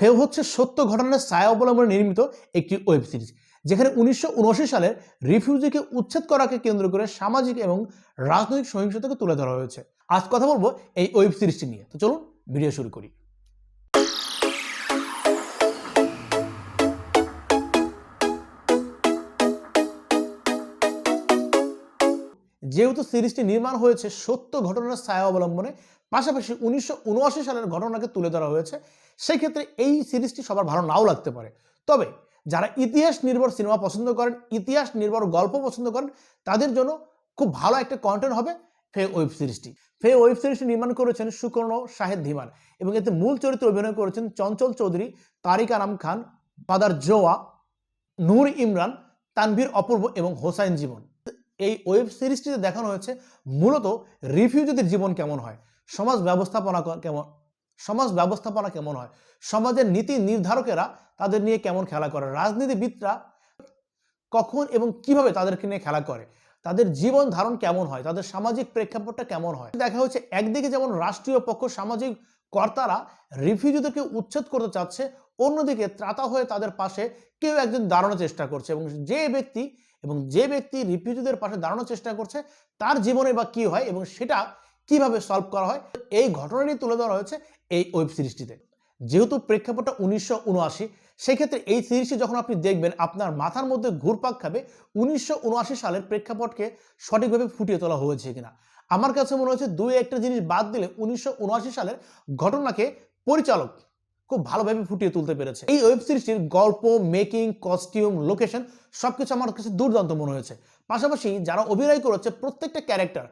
ফেউ হচ্ছে সত্য ঘটনার ছায়া অবলম্বনে নির্মিত একটি ওয়েব সিরিজ, যেখানে উনিশশো উনআশি সালের রিফিউজিকে উচ্ছেদ করাকে কেন্দ্র করে সামাজিক এবং রাজনৈতিক সহিংসতাকে তুলে ধরা হয়েছে। আজ কথা বলব এই ওয়েব সিরিজটি নিয়ে। তো চলুন, ভিডিও শুরু করি। যেহেতু সিরিজটি নির্মাণ হয়েছে সত্য ঘটনার ছায়া অবলম্বনে, পাশাপাশি উনিশশো উনআশি সালের ঘটনাকে তুলে ধরা হয়েছে সেই ক্ষেত্রে এই সিরিজটি সবার ভালো নাও লাগতে পারে। তবে যারা ইতিহাস নির্ভর সিনেমা পছন্দ করেন, ইতিহাস নির্ভর গল্প পছন্দ করেন, তাদের জন্য খুব ভালো একটা কন্টেন্ট হবে ফে ওয়েব সিরিজটি। ফে ওয়েব সিরিজটি নির্মাণ করেছেন সুকর্ণ শাহেদ ধীমান এবং এতে মূল চরিত্রে অভিনয় করেছেন চঞ্চল চৌধুরী, তারিক আনাম খান, বাদার জোয়া, নূর ইমরান, তানভীর অপূর্ব এবং হোসাইন জীবন। এই ওয়েব সিরিজটিতে দেখানো হয়েছে মূলত রিফিউজিদের জীবন কেমন হয়, সমাজ ব্যবস্থাপনা কেমন, সমাজ ব্যবস্থাপনা কেমন হয়, সমাজের নীতি নির্ধারকেরা তাদের নিয়ে কেমন খেলা করে, রাজনীতিবিদরা কখন এবং কীভাবে তাদেরকে নিয়ে খেলা করে, তাদের জীবন ধারণ কেমন হয়, তাদের সামাজিক প্রেক্ষাপটটা কেমন হয়। দেখা হচ্ছে একদিকে যেমন রাষ্ট্রীয় পক্ষ, সামাজিক কর্তারা রিফিউজিদেরকে উচ্ছেদ করতে চাচ্ছে, অন্যদিকে ত্রাতা হয়ে তাদের পাশে কেউ একজন দাঁড়ানোর চেষ্টা করছে এবং যে ব্যক্তি এবং যে ব্যক্তি রিফিউজিদের পাশে দাঁড়ানোর চেষ্টা করছে, তার জীবনে বা কি হয় এবং সেটা কীভাবে সলভ করা হয়, এই ঘটনাটি তুলে ধরা হয়েছে এই ওয়েব সিরিজটিতে যেহেতু প্রেক্ষাপটটা উনিশশো উনআশি, সেক্ষেত্রে এই সিরিজটি যখন আপনি দেখবেন, আপনার মাথার মধ্যে ঘুরপাক খাবে উনিশশো উনআশি সালের প্রেক্ষাপটকে সঠিকভাবে ফুটিয়ে তোলা হয়েছে কিনা। আমার কাছে মনে হচ্ছে দুই একটা জিনিস বাদ দিলে উনিশশো উনআশি সালের ঘটনাকে পরিচালক খুব ভালোভাবে ফুটিয়ে তুলতে পেরেছে। এই ওয়েব সিরিজটির গল্প মেকিং কস্টিউম লোকেশন সবকিছু আমার কাছে দুর্দান্ত মনে হয়েছে। পাশাপাশি যারা অভিনয় করেছে প্রত্যেকটা ক্যারেক্টার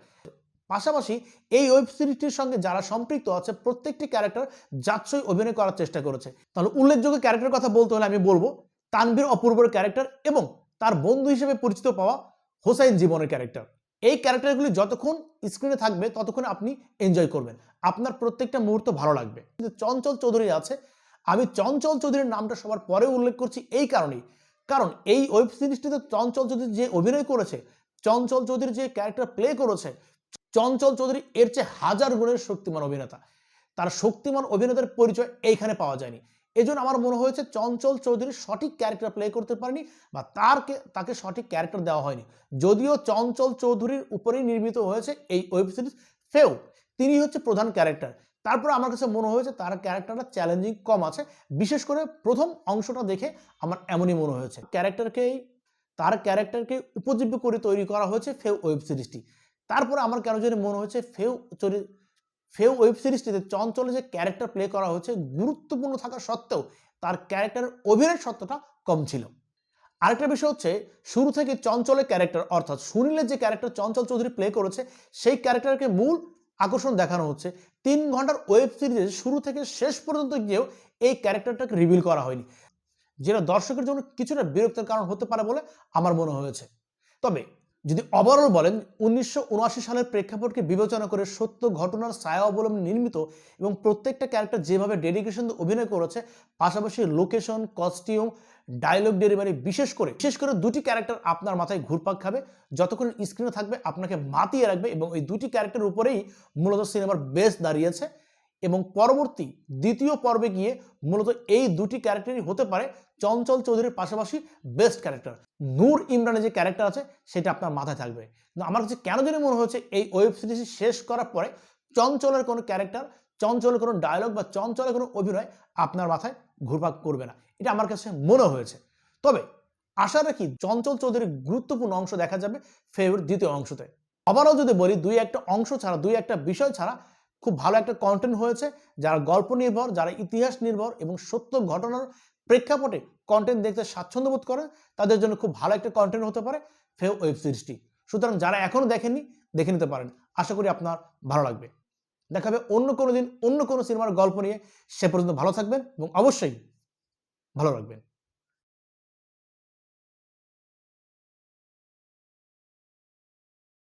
পাশাপাশি এই ওয়েব সিরিজটির সঙ্গে যারা সম্পৃক্ত আছে প্রত্যেকটি ক্যারেক্টার যাচ্ছই অভিনয় করার চেষ্টা করেছে। তাহলে উল্লেখযোগ্য ক্যারেক্টার কথা বলতে হলে আমি বলব, তানভীর অপূর্বর ক্যারেক্টার এবং তার বন্ধু হিসেবে পরিচিত পাওয়া হোসাইন জীবনের ক্যারেক্টার এই ক্যারেক্টারগুলি যতক্ষণ স্ক্রিনে থাকবে, ততক্ষণ আপনি এনজয় করবেন। আপনার প্রত্যেকটা মুহূর্ত ভালো লাগবে। চঞ্চল চৌধুরী আছে আমি চঞ্চল চৌধুরীর নামটা সবার পরে উল্লেখ করছি এই কারণেই। কারণ এই ওয়েব সিরিজটিতে চঞ্চল চৌধুরী যে অভিনয় করেছে, চঞ্চল চৌধুরী যে ক্যারেক্টার প্লে করেছে, চঞ্চল চৌধুরী এর চেয়ে হাজার গুণের শক্তিমান অভিনেতা। তার শক্তিমান অভিনেতার পরিচয় এইখানে পাওয়া যায়নি। এজন্য আমার মনে হয়েছে চঞ্চল চৌধুরী সঠিক ক্যারেক্টার প্লে করতে পারেনি বা তার তাকে সঠিক ক্যারেক্টার দেওয়া হয়নি। যদিও চঞ্চল চৌধুরীর উপরেই নির্মিত হয়েছে এই ওয়েব সিরিজ ফেউ তিনি হচ্ছে প্রধান ক্যারেক্টার। তারপর আমার কাছে মনে হয়েছে তার ক্যারেক্টারটা চ্যালেঞ্জিং কম আছে। বিশেষ করে প্রথম অংশটা দেখে আমার এমনই মনে হয়েছে। ক্যারেক্টারকেই তার ক্যারেক্টারকে উপজীব্য করে তৈরি করা হয়েছে ফেউ ওয়েব সিরিজটি। তারপরে আমার কেন জানি মনে হয়েছে ফেউ চরি, ফেউ ওয়েব সিরিজটিতে চঞ্চলে যে ক্যারেক্টার প্লে করা হয়েছে গুরুত্বপূর্ণ থাকা সত্ত্বেও তার ক্যারেক্টারের অভিনয় সত্যটা কম ছিল। আরেকটা বিষয় হচ্ছে, শুরু থেকে চঞ্চলের ক্যারেক্টার অর্থাৎ সুনীলের যে ক্যারেক্টার চঞ্চল চৌধুরী প্লে করেছে, সেই ক্যারেক্টারকে মূল আকর্ষণ দেখানো হচ্ছে। তিন ঘণ্টার ওয়েব সিরিজে শুরু থেকে শেষ পর্যন্ত গিয়েও এই ক্যারেক্টারটাকে রিভিল করা হয়নি। যেটা দর্শকের জন্য কিছুটা বিরক্তের কারণ হতে পারে বলে আমার মনে হয়েছে। তবে যদি ওভারঅল বলেন, উনিশশো সালের প্রেক্ষাপটকে বিবেচনা করে সত্য ঘটনার ছায়া অবলম্বনে নির্মিত এবং প্রত্যেকটা ক্যারেক্টার যেভাবে ডেডিকেশন অভিনয় করেছে, পাশাপাশি লোকেশন কস্টিউম ডায়লগ ডেলিভারি বিশেষ করে বিশেষ করে দুটি ক্যারেক্টার আপনার মাথায় ঘুরপাক খাবে, যতক্ষণ স্ক্রিনে থাকবে আপনাকে মাতিয়ে রাখবে এবং এই দুটি ক্যারেক্টার উপরেই মূলত সিনেমার বেস দাঁড়িয়েছে। এবং পরবর্তী দ্বিতীয় পর্বে গিয়ে মূলত এই দুটি ক্যারেক্টারই হতে পারে চঞ্চল চৌধুরীর পাশাপাশি বেস্ট ক্যারেক্টার। নূর ইমরানের যে ক্যারেক্টার আছে, সেটা আপনার মাথায় থাকবে। কিন্তু আমার কাছে কেন জানি মনে হচ্ছে এই ওয়েব সিরিজ শেষ করার পরে চঞ্চলের কোনো ক্যারেক্টার, চঞ্চলের কোনো ডায়লগ বা চঞ্চলের কোনো অভিনয় আপনার মাথায় ঘুরপাক করবে না। এটা আমার কাছে মনে হয়েছে। তবে আশা রাখি চঞ্চল চৌধুরীর গুরুত্বপূর্ণ অংশ দেখা যাবে ফেব্রুয়ারি দ্বিতীয় অংশতে। আবারও যদি বলি, দুই একটা অংশ ছাড়া, দুই একটা বিষয় ছাড়া খুব ভালো একটা কন্টেন্ট হয়েছে, যারা গল্প নির্ভর, যারা ইতিহাস নির্ভর এবং সত্য ঘটনার প্রেক্ষাপটে কন্টেন্ট দেখতে স্বাচ্ছন্দ্য বোধ করে, তাদের জন্য খুব ভালো একটা কন্টেন্ট হতে পারে ফেউ ওয়েব সিরিজটি। সুতরাং যারা এখনও দেখেননি, দেখে নিতে পারেন। আশা করি আপনার ভালো লাগবে। দেখা দেখাবে অন্য কোনো দিন অন্য কোনো সিনেমার গল্প নিয়ে। সে পর্যন্ত ভালো থাকবেন এবং অবশ্যই ভালো রাখবেন।